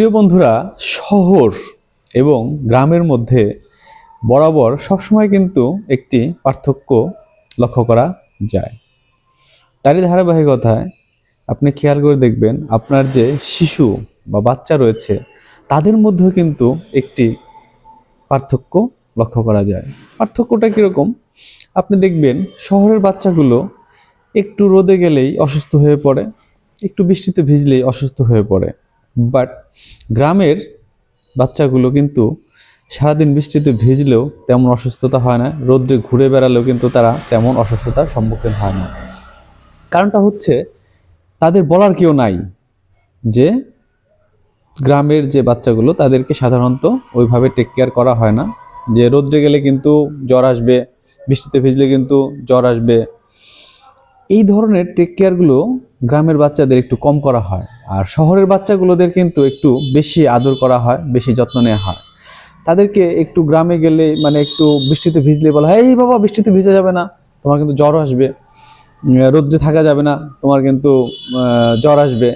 প্রিয় বন্ধুরা, শহর এবং গ্রামের মধ্যে বরাবর সবসময় কিন্তু একটি পার্থক্য লক্ষ্য করা যায়। তারই ধারাবাহিকতায় আপনি খেয়াল করে দেখবেন, আপনার যে শিশু বা বাচ্চা রয়েছে, তাদের মধ্যেও কিন্তু একটি পার্থক্য লক্ষ্য করা যায়। পার্থক্যটা কীরকম? আপনি দেখবেন, শহরের বাচ্চাগুলো একটু রোদে গেলেই অসুস্থ হয়ে পড়ে, একটু বৃষ্টিতে ভিজলেই অসুস্থ হয়ে পড়ে। বাট গ্রামের বাচ্চাগুলো কিন্তু সারাদিন বৃষ্টিতে ভিজলেও তেমন অসুস্থতা হয় না, রোদ্রে ঘুরে বেড়ালেও কিন্তু তারা তেমন অসুস্থতার সম্মুখীন হয় না। কারণটা হচ্ছে তাদের বলার কেউ নাই যে গ্রামের যে বাচ্চাগুলো তাদেরকে সাধারণত ওইভাবে টেক কেয়ার করা হয় না। যে রোদ্রে গেলে কিন্তু জ্বর আসবে, বৃষ্টিতে ভিজলে কিন্তু জ্বর আসবে। এই ধরনের টেক কেয়ারগুলো গ্রামের বাচ্চাদের একটু কম করা হয়। আর শহরের বাচ্চাগুলোদের কিন্তু একটু বেশি আদর করা হয়, বেশি যত্ন নেওয়া হয়। তাদেরকে একটু গ্রামে গেলে মানে একটু বৃষ্টিতে ভিজলে বলা হয়, এই বাবা, বৃষ্টিতে ভিজা যাবে না। তোমার কিন্তু জ্বর আসবে। রোদ্রে থাকা যাবে না। তোমার কিন্তু জ্বর আসবে।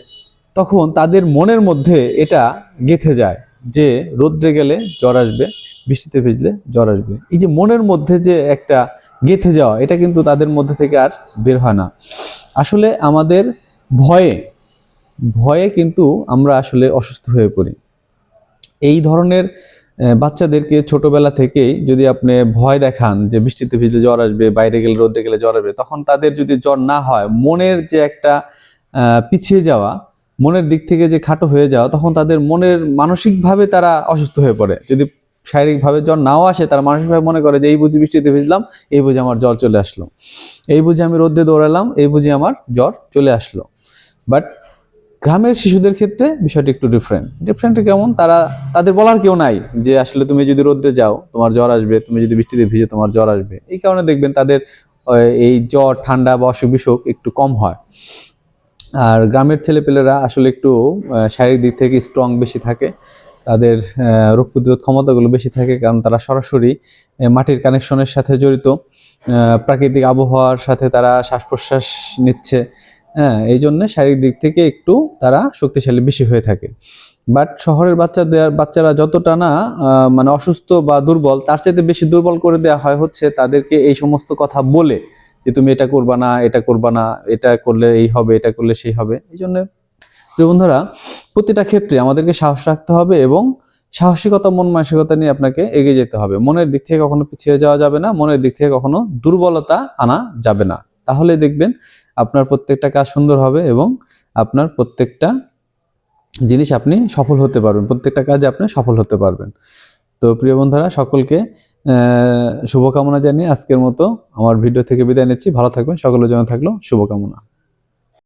তখন তাদের মনের মধ্যে এটা গেঁথে যায় যে রোদ্রে গেলে জ্বর আসবে, বৃষ্টিতে ভিজলে জ্বর আসবে। এই যে মনের মধ্যে যে একটা গেঁথে যাওয়া, এটা কিন্তু তাদের মধ্যে থেকে আর বের হয় না। আসলে আমাদের ভয়ে ভয়ে কিন্তু আমরা আসলে অসুস্থ হয়ে পড়ি। এই ধরনের বাচ্চাদেরকে ছোটবেলা থেকেই যদি আপনি ভয় দেখান যে বৃষ্টিতে ভিজলে জ্বর আসবে, বাইরে গেলে, রোদে গেলে জ্বর আসবে, তখন তাদের যদি জ্বর না হয়, মনের যে একটা পিছিয়ে যাওয়া, মনের দিক থেকে যে খাটো হয়ে যাওয়া, তখন তাদের মনের মানসিকভাবে তারা অসুস্থ হয়ে পড়ে। যদি শারীরিকভাবে জ্বর নাও আসে, তারা মানসিকভাবে মনে করে যে, এই বুঝি বৃষ্টিতে ভিজলাম, এই বুঝি আমার জ্বর চলে আসলো। এই বুঝি আমি রোদে দৌড়ালাম, এই বুঝি আমার জ্বর চলে আসলো। বাট গ্রামের শিশুদের ক্ষেত্রে বিষয়টি একটু ডিফারেন্ট ডিফারেন্ট কেমন? তারা, তাদের বলার কেউ নাই যে আসলে তুমি যদি রোদ্রে যাও, তোমার জ্বর আসবে, তুমি যদি বৃষ্টিতে ভিজে তোমার জ্বর আসবে। এই কারণে দেখবেন তাদের এই জ্বর, ঠান্ডা বা অসুখ বিসুখ একটু কম হয়। আর গ্রামের ছেলেপেলেরা আসলে একটু শারীরিক দিক থেকে স্ট্রং বেশি থাকে। তাদের রোগ প্রতিরোধ ক্ষমতাগুলো বেশি থাকে কারণ তারা সরাসরি মাটির কানেকশনের সাথে জড়িত। প্রাকৃতিক আবহাওয়ার সাথে তারা শ্বাস প্রশ্বাস নিচ্ছে। হ্যাঁ এই জন্য শারীরিক দিক থেকে একটু তারা শক্তিশালী বেশি হয়ে থাকে। বাট শহরের বাচ্চাদের বাচ্চারা যতটা না মানে অসুস্থ বা দুর্বল, তার চাইতে বেশি দুর্বল করে দেওয়া হয় হচ্ছে তাদেরকে এই সমস্ত কথা বলে যে, তুমি এটা করবা না, এটা করবা না, এটা করলে এই হবে, এটা করলে সেই হবে। এই জন্য বন্ধুরা, প্রতিটা ক্ষেত্রে আমাদেরকে সাহস রাখতে হবে এবং সাহসিকতা, মন মানসিকতা নিয়ে আপনাকে এগিয়ে যেতে হবে। মনের দিক থেকে কখনো পিছিয়ে যাওয়া যাবে না, মনের দিক থেকে কখনো দুর্বলতা আনা যাবে না। তাহলে দেখবেন আপনার প্রত্যেকটা কাজ সুন্দর হবে এবং আপনার প্রত্যেকটা জিনিস আপনি সফল হতে পারবেন, প্রত্যেকটা কাজে আপনি সফল হতে পারবেন। তো প্রিয় বন্ধুরা, সকলকে শুভকামনা জানিয়ে আজকের মতো আমার ভিডিও থেকে বিদায় নিচ্ছি। ভালো থাকবেন, সকলের জন্য থাকল শুভকামনা।